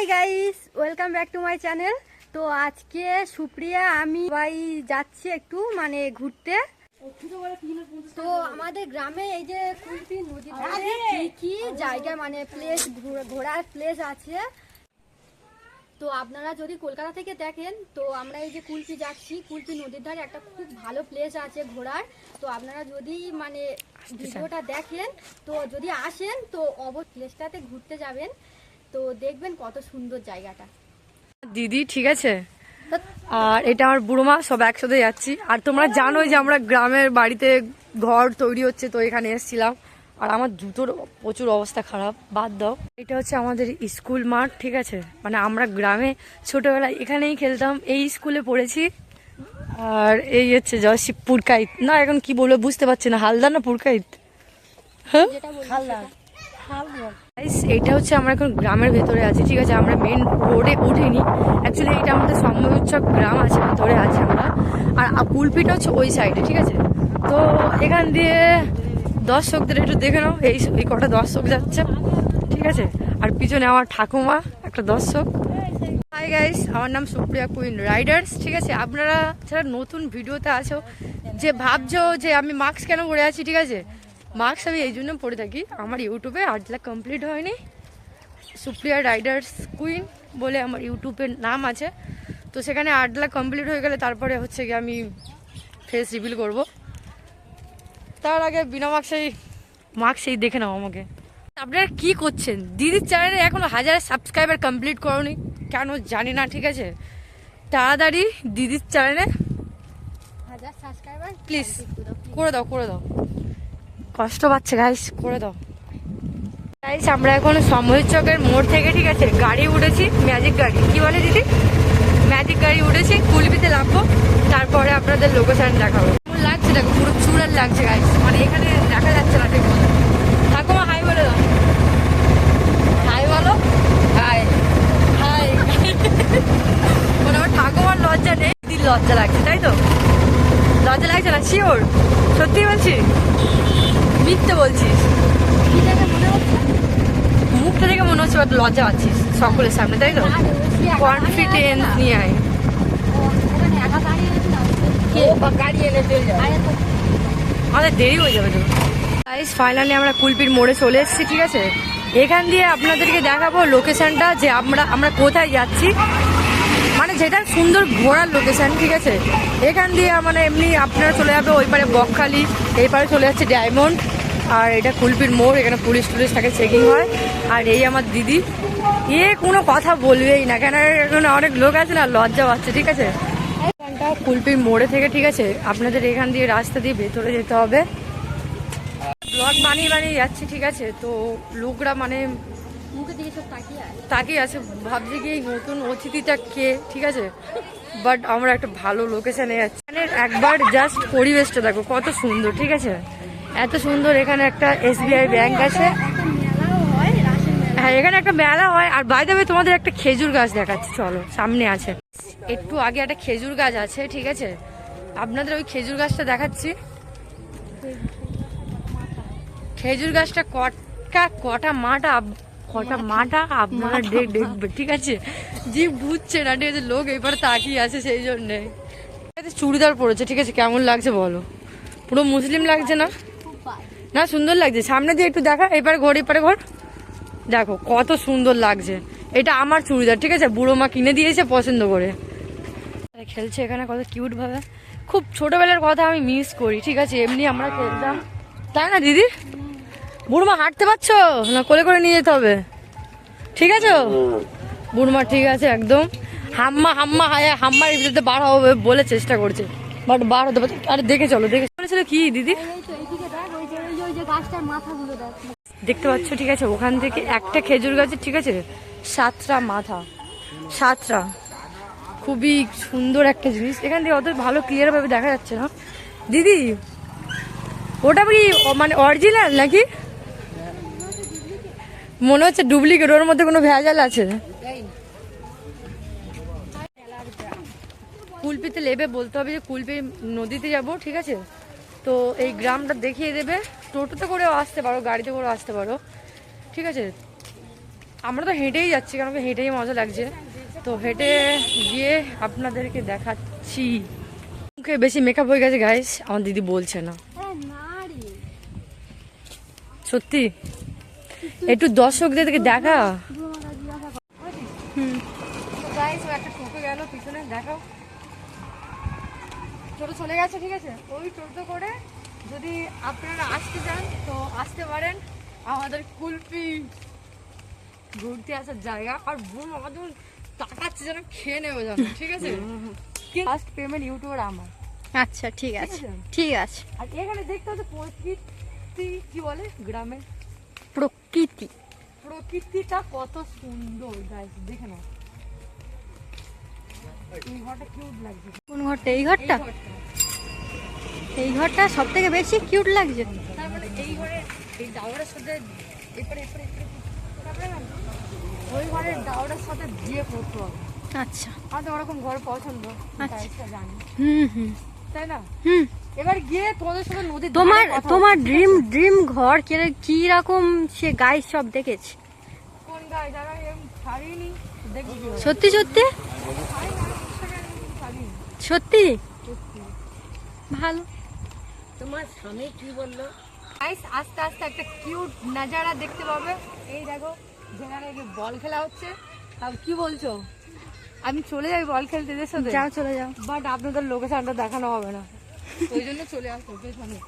Hi guys welcome back to my channel তো আজকে সুপ্রিয়া আমি ভাই যাচ্ছি একটু মানে ঘুরতে। তো আমাদের গ্রামে এই যে কুলপি নদী কি কি জায়গা মানে প্লেস ঘোরার প্লেস আছে? তো আপনারা যদি কলকাতা থেকে দেখেন তো আমরা এই যে কুলপি যাচ্ছি কুলপি নদীর ধারে একটা খুব ভালো প্লেস আছে ঘোরার। তো আপনারা যদি মানে ভিডিওটা দেখেন তো যদি আসেন তো অবশ্য প্লেসটাতে ঘুরতে যাবেন। তো দেখবেন কত সুন্দর জায়গাটা। দিদি ঠিক আছে? আর এটা আমার বুড়ো মা সব একসাথে যাচ্ছি। আর তোমরা জানোই যে আমরা গ্রামের বাড়িতে ঘর তৈরি হচ্ছে তো এখানে এসেছিলাম। আর আমার জুতোর প্রচুর অবস্থা খারাপ বাদ দাও। এটা হচ্ছে আমাদের স্কুল মাঠ ঠিক আছে? মানে আমরা গ্রামে ছোটবেলায় এখানেই খেলতাম এই স্কুলে পড়েছি। আর এই হচ্ছে জয়শিব পুরকাইত। না এখন কি বলব বুঝতে পারছি না। হালদা না পুরকাইত? হ্যাঁ? হালদার এটা হচ্ছে আমরা এখন গ্রামের ভেতরে আছি, ঠিক আছে? আমরা মেন রোডে উঠিনি। অ্যাকচুয়ালি এটা আমাদের সম্মোচ্ছক গ্রাম আছে, ভেতরে আছে আমরা। আর পুলপিটা হচ্ছে ওই সাইডে ঠিক আছে? তো এখান দিয়ে দর্শকদের একটু দেখে নাও, এই এই কটা দর্শক যাচ্ছে, ঠিক আছে? আর পিছনে আমার ঠাকুমা, একটা দর্শক। হাই গাইস আমার নাম সুপ্রিয়া কুইন রাইডার্স, ঠিক আছে? আপনারা যারা নতুন ভিডিওতে আছো, যে ভাবছ যে আমি মাস্ক কেন পরে আছি, ঠিক আছে? মাস্ক আমি এই জন্য পরে থাকি। আমার ইউটিউবে আট লাখ কমপ্লিট হয়নি। সুপ্রিয়া রাইডার্স কুইন বলে আমার ইউটিউবের নাম আছে। তো সেখানে আট লাখ কমপ্লিট হয়ে গেলে তারপরে হচ্ছে কি আমি ফেস রিভিল করব। তার আগে বিনা মাস্কেই মাস্কেই দেখে নাও আমাকে। আপনারা কি করছেন? দিদির চ্যানেলে এখনও হাজার সাবস্ক্রাইবার কমপ্লিট করনি। কেন জানি না ঠিক আছে? তাড়াতাড়ি দিদির চ্যানেলে হাজার সাবস্ক্রাইবার প্লিজ করে দাও করে দাও। কষ্ট পাচ্ছে গাইস করে দাও। গাইস আমরা এখন সময় চকের মোড় থেকে, ঠিক আছে, গাড়ি উঠেছি ম্যাজিক গাড়ি। কি বলে দিদি? ম্যাজিক গাড়ি উঠেছি কুলবিতে নামবো তারপরে আপনাদের লোকেশন দেখাবো। লাগছে? দেখো, পুরো চূড়ার লাগছে গাইস মানে এখানে দেখা যাচ্ছে না, ঠিক ঠাকুমা হাই বলে দাও। হাই বলো। হাই হাই মানে আমার ঠাকুমার লজ্জা নেই। দিদির লজ্জা লাগছে, তাই তো? লজ্জা লাগছে না? শিওর সত্যি বলছি? মিথ্যে বলছিস। মুখটা দেখে মনে হচ্ছে হয়তো লজ্জা আছিস সকলের সামনে, তাই তো? কনফিডেন্স। নিয়ে আয়। আমাদের দেরি হয়ে যাবে তো। গাইস ফাইনালি আমরা কুলপির মোড়ে চলে এসেছি, ঠিক আছে? এখান দিয়ে আপনাদেরকে দেখাবো লোকেশনটা যে আমরা আমরা কোথায় যাচ্ছি। মানে যেটা সুন্দর ঘোরার লোকেশন ঠিক আছে? এখান দিয়ে মানে এমনি আপনারা চলে যাবে, ওই পারে বকখালি, এই পারে চলে যাচ্ছে ডায়মন্ড। আর এটা কুলপির মোড় এখানে পুলিশ টুলিশ থাকে চেকিং হয়। আর এই আমার দিদি এ কোনো কথা বলবেই না। কেন এখানে অনেক লোক আছে না লজ্জা পাচ্ছে ঠিক আছে? এখানটা কুলপির মোড়ে থেকে ঠিক আছে? আপনাদের এখান দিয়ে রাস্তা দিয়ে ভেতরে যেতে হবে। ব্লগ বানিয়ে বানিয়ে যাচ্ছি ঠিক আছে? তো লোকরা মানে তাকিয়ে আছে। তাকিয়ে আছে ভাবছি কি এই নতুন অতিথিটা কে ঠিক আছে? বাট আমরা একটা ভালো লোকেশনে যাচ্ছি। একবার জাস্ট পরিবেশটা দেখো কত সুন্দর ঠিক আছে? এত সুন্দর এখানে একটা এসবিআই ব্যাংক আছে। হয় এখানে একটা মেলা হয়। আর বাইরে তোমাদের একটা খেজুর গাছ দেখাচ্ছি চলো সামনে আছে। একটু আগে একটা খেজুর গাছ আছে ঠিক আছে? আপনাদের ওই খেজুর গাছটা দেখাচ্ছি। খেজুর গাছটা কটা কটা মাটা কটা মাটা আপনারা দেখ- দেখবে ঠিক আছে? জিভ বুঝছে না ঠিক আছে? লোক এবার তাকিয়ে আছে সেই জন্যে। চুড়িদার পরেছে ঠিক আছে? কেমন লাগছে বলো? পুরো মুসলিম লাগছে না। না, সুন্দর লাগছে। সামনে দিয়ে একটু দেখা, এপারে ঘর এপারে ঘর। দেখো, কত সুন্দর লাগছে। এটা আমার চুড়িদার, ঠিক আছে? বুড়ো মা কিনে দিয়েছে পছন্দ করে। খেলছে এখানে কত কিউট ভাবে। খুব ছোটবেলার কথা আমি মিস করি, ঠিক আছে? এমনি আমরা খেলতাম। তাই না, দিদি? বুড়মা হাঁটতে পারছ? না, কোলে করে নিয়ে যেতে হবে। ঠিক আছে? বুড়মা ঠিক আছে একদম। হাম্মা হাম্মা, হায়া ভিতরে বার হবে বলে চেষ্টা করছে। বাট বার হতে পারছে আরে, দেখে চলো, দেখে বলেছিল কি দিদি? দেখতে পাচ্ছ ঠিক আছে ওখান থেকে একটা খেজুর গাছের ঠিক আছে? সাতটা মাথা। সাতটা খুবই সুন্দর একটা জিনিস। এখান থেকে অত ভালো ক্লিয়ার ভাবে দেখা যাচ্ছে না। দিদি ওটা কি মানে অরিজিনাল নাকি? মনে হচ্ছে ডুপ্লিকেট ওর মধ্যে কোনো ভেজাল আছে। কুলপিতে লেবে বলতে হবে যে কুলপি নদীতে যাব ঠিক আছে? তো এই গ্রামটা দেখিয়ে দেবে। টোটোতে করেও আসতে পারো গাড়িতে করেও আসতে পারো। ঠিক আছে? আমরা তো হেঁটেই যাচ্ছি কারণ হেঁটেই মজা লাগছে। তো হেঁটে গিয়ে আপনাদেরকে দেখাচ্ছি। মুখে বেশি মেকআপ হয়ে গেছে গাইস আমার দিদি বলছে না। সত্যি? একটু দর্শকদের থেকে দেখা। হুম। একটা টোটো গেল পিছনে দেখাও। টোটো চলে গেছে ঠিক আছে? ওই টোটো করে যদি আপনারা আসতে চান তো আসতে পারেন। আমাদের কুলপি ঘুরতে আসার জায়গা। আর বোন আমাদের টাকাচ্ছে যেন খেয়ে নেবে যেন ঠিক আছে? ফার্স্ট পেমেন্ট ইউটিউবার আমার। আচ্ছা ঠিক আছে। ঠিক আছে। আর এখানে দেখতে হচ্ছে প্রকৃতি কি বলে? গ্রামের প্রকৃতি। প্রকৃতিটা কত সুন্দর গাইস দেখে নাও। কোন ঘরটা? এই ঘরটা? এই ঘরটা। সব থেকে বেশি কিউট লাগছে। এই ঘরে এই সাথে ওই ঘরের সাথে করতে হবে আচ্ছা। আমাদের ওরকম ঘর পছন্দ আচ্ছা। জানি হুম হুম। তাই না হুম। এবার গিয়ে তোমাদের সাথে নদীর তোমার তোমার ড্রিম ড্রিম ঘর কি- কি রকম সে গাইস সব দেখেছি? কোন গায়ে যারা এরকম ছাড়িনি। সত্যি সত্যি ছাড়ি না, Instagram এ ছাড়িনি। সত্যি। ভালো। তোমার স্বামী কি বলল? গাইস আস্তে আস্তে একটা কিউট নাজারা দেখতে পাবে। এই দেখো যেখানে বল খেলা হচ্ছে। আর কি বলছো? আমি চলে যাই বল খেলতে এদের সাথে। যাও চলে যাও। বাট আপনাদের লোকেশনটা দেখানো হবে না। ওই জন্য চলে আসো পেছনে।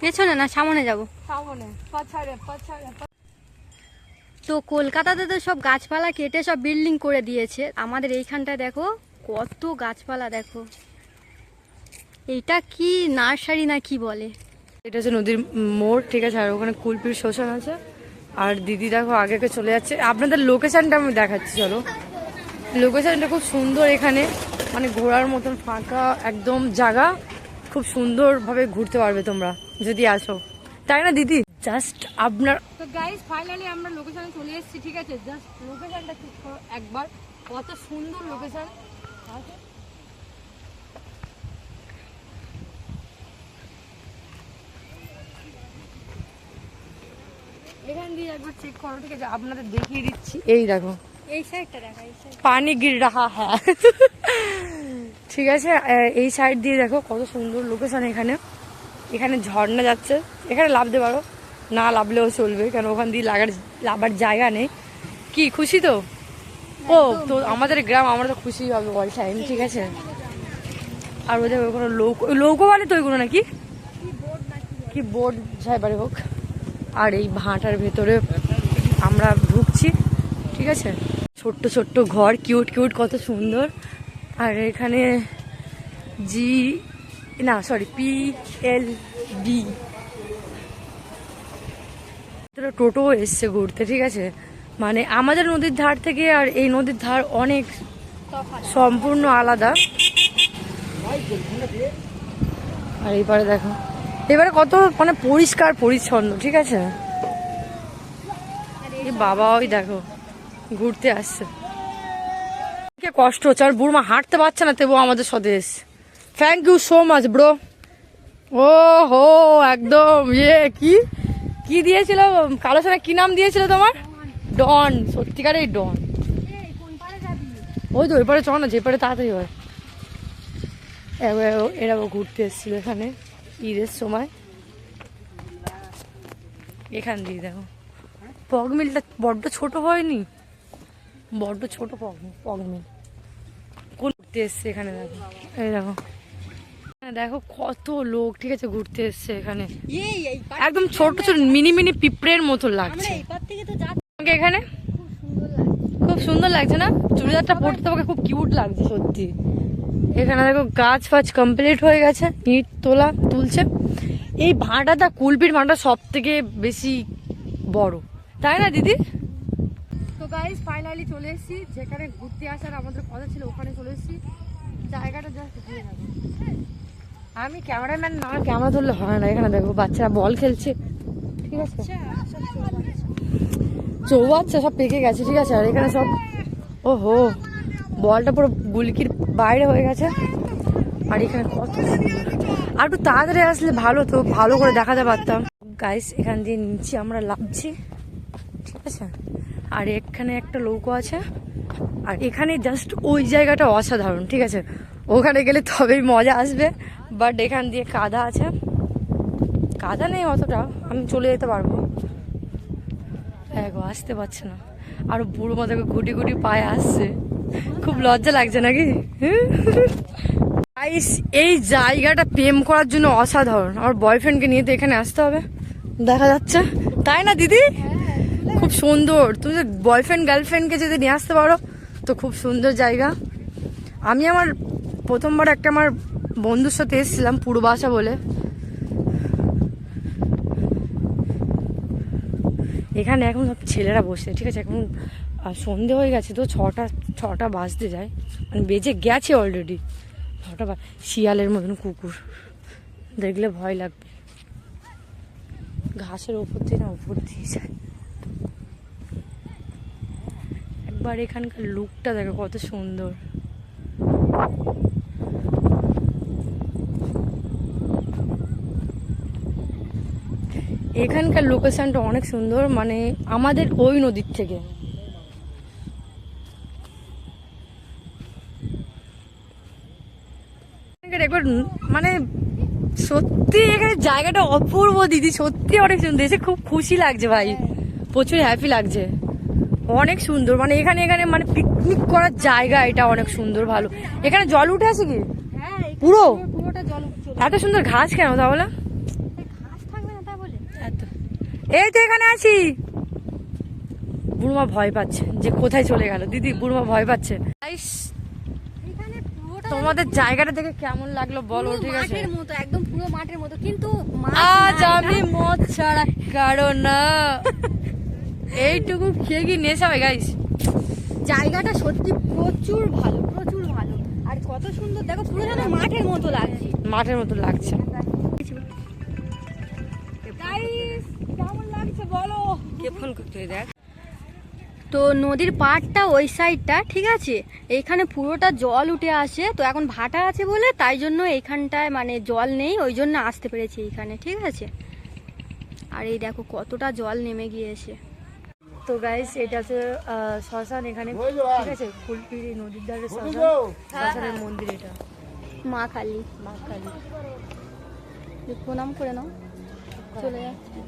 পেছনে না সামনে যাব। সামনে। পাছাড়ে পাছাড়ে তো কলকাতাতে তো সব গাছপালা কেটে সব বিল্ডিং করে দিয়েছে। আমাদের এইখানটা দেখো কত গাছপালা দেখো। এটা কি নার্সারি না কি বলে? এটা হচ্ছে নদীর মোড় ঠিক আছে আর ওখানে কুলপির শোষণ আছে। আর দিদি দেখো আগেকে চলে যাচ্ছে। আপনাদের লোকেশনটা আমি দেখাচ্ছি চলো। লোকেশনটা খুব সুন্দর এখানে। মানে ঘোরার মতন ফাঁকা একদম জায়গা। খুব সুন্দরভাবে ঘুরতে পারবে তোমরা যদি আসো। তাই না দিদি? জাস্ট আপনার তো গাইস ফাইনালি আমরা লোকেশনে চলে এসেছি ঠিক আছে? জাস্ট লোকেশনটা ঠিক করো একবার কত সুন্দর লোকেশন এখান দিয়ে একবার চেক করো ঠিক আছে? আপনাদের দেখিয়ে দিচ্ছি। এই দেখো। এই সাইডটা দেখা এই সাইড পানি গির রাহা হ্যাঁ ঠিক আছে? এই সাইড দিয়ে দেখো কত সুন্দর লোকেশন এখানে। এখানে ঝর্ণা যাচ্ছে। এখানে লাভতে পারো। না লাভলেও চলবে কেন ওখান দিয়ে লাগার লাভার জায়গা নেই। কি খুশি তো? ও, তো আমাদের গ্রাম, আমরা তো খুশি হবে অল টাইম ঠিক আছে? আর ওদের কোনো লৌকো লৌকো বলে তো ওইগুলো নাকি? কি বোর্ড যাইবারে হোক। আর এই ভাঁটার ভেতরে আমরা ঢুকছি, ঠিক আছে? ছোট্ট ছোট্ট ঘর কিউট কিউট কত সুন্দর। আর এখানে জি না sorry P L B toto এসছে ঘুরতে, ঠিক আছে? মানে আমাদের নদীর ধার থেকে আর এই নদীর ধার অনেক সম্পূর্ণ আলাদা। আর এবারে দেখো, এবারে কত মানে পরিষ্কার পরিচ্ছন্ন, ঠিক আছে? বাবা, ওই দেখো, ঘুরতে আসছে। কষ্ট হচ্ছে, আর বুড়মা হাঁটতে পারছে না, তবুও আমাদের স্বদেশ। Thank you so much bro ও হো একদম ইয়ে কি? কি দিয়েছিল? কালো সাথে কি নাম দিয়েছিল তোমার? ডন সত্যিকারের ডন। ওই তো ওই পারে চ না যে পারে তাড়াতাড়ি হয়। এরা ঘুরতে এসেছিল এখানে ঈদের সময়। এখান দিয়ে দেখো। পগমিলটা বড্ড ছোট হয়নি? বড্ড ছোট পগ পগমিল কোন ঘুরতে এসছে এখানে দেখো। এই দেখো। দেখো কত লোক ঠিক আছে ঘুরতে এসছে এখানে। একদম ছোট ছোট মিনি মিনি পিঁপড়ের মতো লাগছে। তোমাকে এখানে? খুব সুন্দর লাগছে খুব সুন্দর লাগছে না? চুড়িদারটা পরতে তোমাকে খুব কিউট লাগছে সত্যি। এখানে দেখো গাছ ফাছ কমপ্লিট হয়ে গেছে ইট তোলা তুলছে। এই ভাঁটাটা কুলপির ভাঁটা সব থেকে বেশি বড়। তাই না দিদি? তো গাইজ ফাইনালি চলে এসেছি। যেখানে ঘুরতে আসার আমাদের কথা ছিল ওখানে চলে এসেছি। জায়গাটা জাস্ট ঘুরে যাব আমি ক্যামেরাম্যান না ক্যামেরা ধরলে হয় না। এখানে দেখো বাচ্চারা বল খেলছে। ঠিক আছে? চৌবাচ্চা সব পেকে গেছে, ঠিক আছে? আর এখানে সব, ওহো, বলটা পুরো গুলকির বাইরে হয়ে গেছে। আর এখানে কত। আর একটু তাড়াতাড়ি আসলে ভালো তো, ভালো করে দেখাতে পারতাম। গাইস এখান দিয়ে নিচে আমরা লাভছি ঠিক আছে? আর এখানে একটা নৌকো আছে। আর এখানে জাস্ট ওই জায়গাটা অসাধারণ, ঠিক আছে? ওখানে গেলে তবেই মজা আসবে। বাট এখান দিয়ে কাদা আছে। কাদা নেই অতটা, আমি চলে যেতে পারব। গো আসতে পারছে না। আর বুড়ো মাথাকে গুটি গুটি পায়ে আসছে। খুব লজ্জা লাগছে নাকি? এই জায়গাটা প্রেম করার জন্য অসাধারণ। আমার বয়ফ্রেন্ডকে নিয়ে তো এখানে আসতে হবে। দেখা যাচ্ছে। তাই না, দিদি? খুব সুন্দর। তুমি যে বয়ফ্রেন্ড গার্লফ্রেন্ডকে যদি নিয়ে আসতে পারো, তো খুব সুন্দর জায়গা। আমি আমার প্রথমবার একটা আমার বন্ধুর সাথে এসেছিলাম পূর্বাশা বলে। এখানে এখন সব ছেলেরা বসে ঠিক আছে? এখন সন্ধে হয়ে গেছে তো ছটা ছটা বাজতে যায়। মানে বেজে গেছে অলরেডি ছটা শিয়ালের মতন কুকুর। দেখলে ভয় লাগবে। ঘাসের ওপর দিয়ে না, ওপর দিয়ে যায়। একবার এখানকার লুকটা দেখো, কত সুন্দর। এখানকার লোকেশনটা অনেক সুন্দর মানে আমাদের ওই নদীর থেকে। একবার মানে সত্যি এখানে জায়গাটা অপূর্ব দিদি সত্যি অনেক সুন্দর। এসে খুব খুশি লাগছে ভাই। প্রচুর হ্যাপি লাগছে। অনেক সুন্দর মানে এখানে এখানে মানে পিকনিক করার জায়গা এটা অনেক সুন্দর ভালো। এখানে জল উঠে আছে কি? হ্যাঁ পুরো? পুরোটা জল চলে এত সুন্দর ঘাস কেন তাহলে ঘাস থাকবে না তা বলে এত এই তো এখানে আছি। বুড়মা ভয় পাচ্ছে যে কোথায় চলে গেল। দিদি বুড়মা ভয় পাচ্ছে। তোমাদের জায়গাটা দেখে কেমন লাগল বলো ঠিক আছে? মাঠের মতো একদম পুরো মাঠের মতো। কিন্তু আজ আমি মদ ছাড়া কারও না। এইটুকু খেয়ে কি নেশা হয় গাইস জায়গাটা সত্যি প্রচুর ভালো প্রচুর ভালো। আর কত সুন্দর দেখো পুরো যেন মাঠের মতো লাগছে। মাঠের মতো লাগছে। গাইস কে ফোন করতে দেখ। তো নদীর পাড়টা ওই সাইডটা ঠিক আছে? এইখানে পুরোটা জল উঠে আসে তো এখন ভাটা আছে বলে তাই জন্য এইখানটায় মানে জল নেই ওই জন্য আসতে পেরেছি এইখানে ঠিক আছে? আর এই দেখো কতটা জল নেমে গিয়েছে। তো গাইস এটা হচ্ছে শ্মশান এখানে ঠিক আছে? ফুলপিড়ি নদীর ধারে শ্মশান শ্মশানের মন্দির এটা। মা কালী। মা কালী। প্রণাম করে নাও। চলে যাচ্ছে।